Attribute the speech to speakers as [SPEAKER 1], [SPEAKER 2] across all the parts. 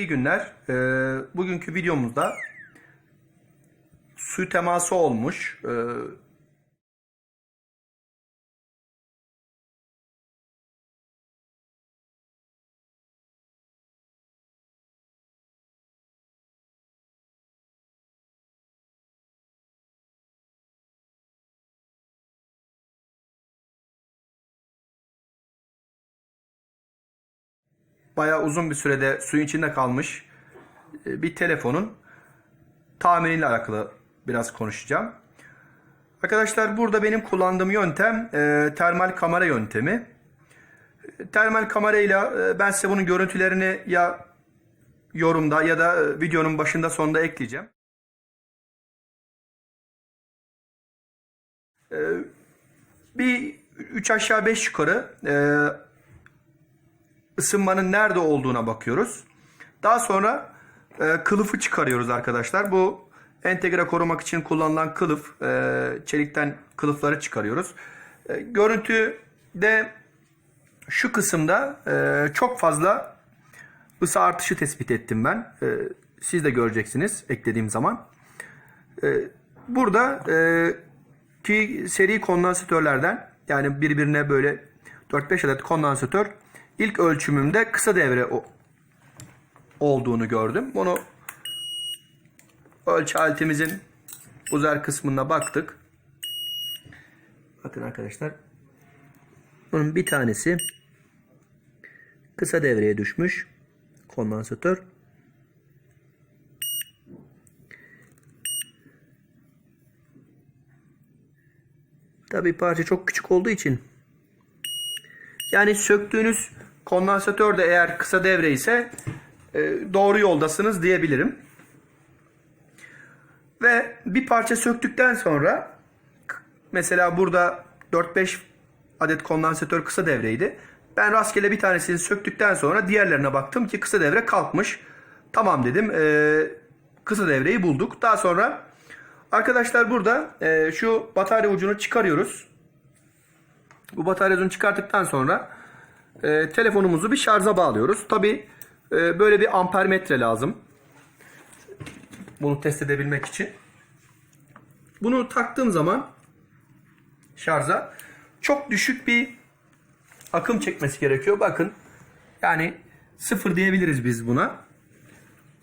[SPEAKER 1] İyi günler. Ee, bugünkü videomuzda su teması olmuş. Ee, bayağı uzun bir sürede suyun içinde kalmış e, bir telefonun tamiriyle alakalı biraz konuşacağım. Arkadaşlar burada benim kullandığım yöntem e, termal kamera yöntemi. E, Termal kamerayla e, ben size bunun görüntülerini ya yorumda ya da e, videonun başında sonunda ekleyeceğim. E, bir 3 aşağı 5 yukarı e, ısınmanın nerede olduğuna bakıyoruz. Daha sonra e, kılıfı çıkarıyoruz arkadaşlar. Bu entegre korumak için kullanılan kılıf, e, çelikten kılıfları çıkarıyoruz. E, görüntüde şu kısımda e, çok fazla ısı artışı tespit ettim ben. E, siz de göreceksiniz eklediğim zaman. E, burada e, ki seri kondansatörlerden yani birbirine böyle 4-5 adet kondansatör ilk ölçümümde kısa devre olduğunu gördüm. Bunu ölçü aletimizin uzer kısmına baktık. Bakın arkadaşlar. Bunun bir tanesi kısa devreye düşmüş kondansatör. Tabii parça çok küçük olduğu için yani söktüğünüz kondansatör de eğer kısa devre ise e, doğru yoldasınız diyebilirim. Ve bir parça söktükten sonra mesela burada 4-5 adet kondansatör kısa devreydi. Ben rastgele bir tanesini söktükten sonra diğerlerine baktım ki kısa devre kalkmış. Tamam dedim. e, kısa devreyi bulduk. Daha sonra arkadaşlar burada e, şu batarya ucunu çıkarıyoruz. Bu batarya ucunu çıkarttıktan sonra e, telefonumuzu bir şarja bağlıyoruz. Tabi böyle bir ampermetre lazım. Bunu test edebilmek için. Bunu taktığım zaman şarja çok düşük bir akım çekmesi gerekiyor. Bakın yani sıfır diyebiliriz biz buna.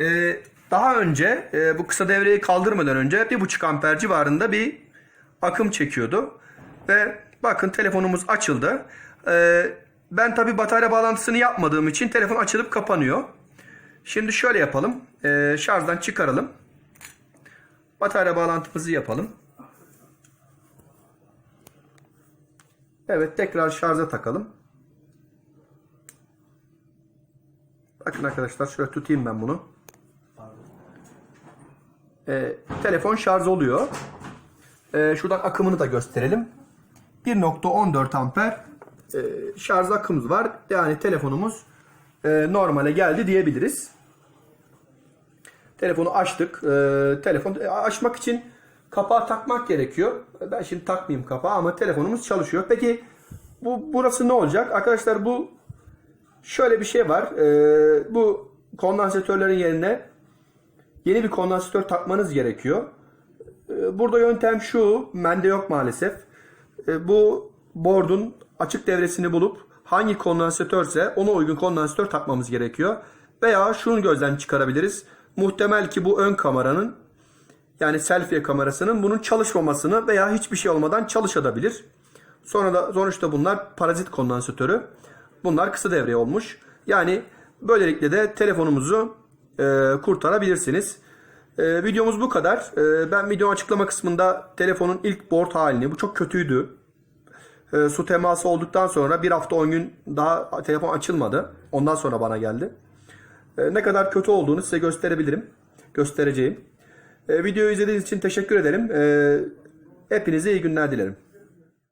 [SPEAKER 1] E, daha önce e, bu kısa devreyi kaldırmadan önce 1.5 amper civarında bir akım çekiyordu. Ve bakın telefonumuz açıldı. Ee, ben tabi batarya bağlantısını yapmadığım için telefon açılıp kapanıyor. Şimdi şöyle yapalım. Ee, şarjdan çıkaralım. Batarya bağlantımızı yapalım. Evet tekrar şarja takalım. Bakın arkadaşlar şöyle tutayım ben bunu. Ee, telefon şarj oluyor. Ee, şuradan akımını da gösterelim. 1.14 amper e, şarj akımız var. Yani telefonumuz e, normale geldi diyebiliriz. Telefonu açtık. E, telefon e, açmak için kapağı takmak gerekiyor. Ben şimdi takmayayım kapağı ama telefonumuz çalışıyor. Peki bu burası ne olacak? Arkadaşlar bu şöyle bir şey var. E, bu kondansatörlerin yerine yeni bir kondansatör takmanız gerekiyor. E, Burada yöntem şu, bende yok maalesef. E, Bu board'un açık devresini bulup hangi kondansatörse ona uygun kondansatör takmamız gerekiyor. Veya şunu gözden çıkarabiliriz. Muhtemel ki bu ön kameranın yani selfie kamerasının bunun çalışmamasını veya hiçbir şey olmadan çalışabilir. Sonra da sonuçta bunlar parazit kondansatörü. Bunlar kısa devre olmuş. Yani böylelikle de telefonumuzu e, kurtarabilirsiniz. E, videomuz bu kadar. E, ben video açıklama kısmında telefonun ilk board halini, bu çok kötüydü. E, su teması olduktan sonra bir hafta 10 gün daha telefon açılmadı. Ondan sonra bana geldi. E, ne kadar kötü olduğunu size gösterebilirim. Göstereceğim. E, videoyu izlediğiniz için teşekkür ederim. E, hepinize iyi günler dilerim.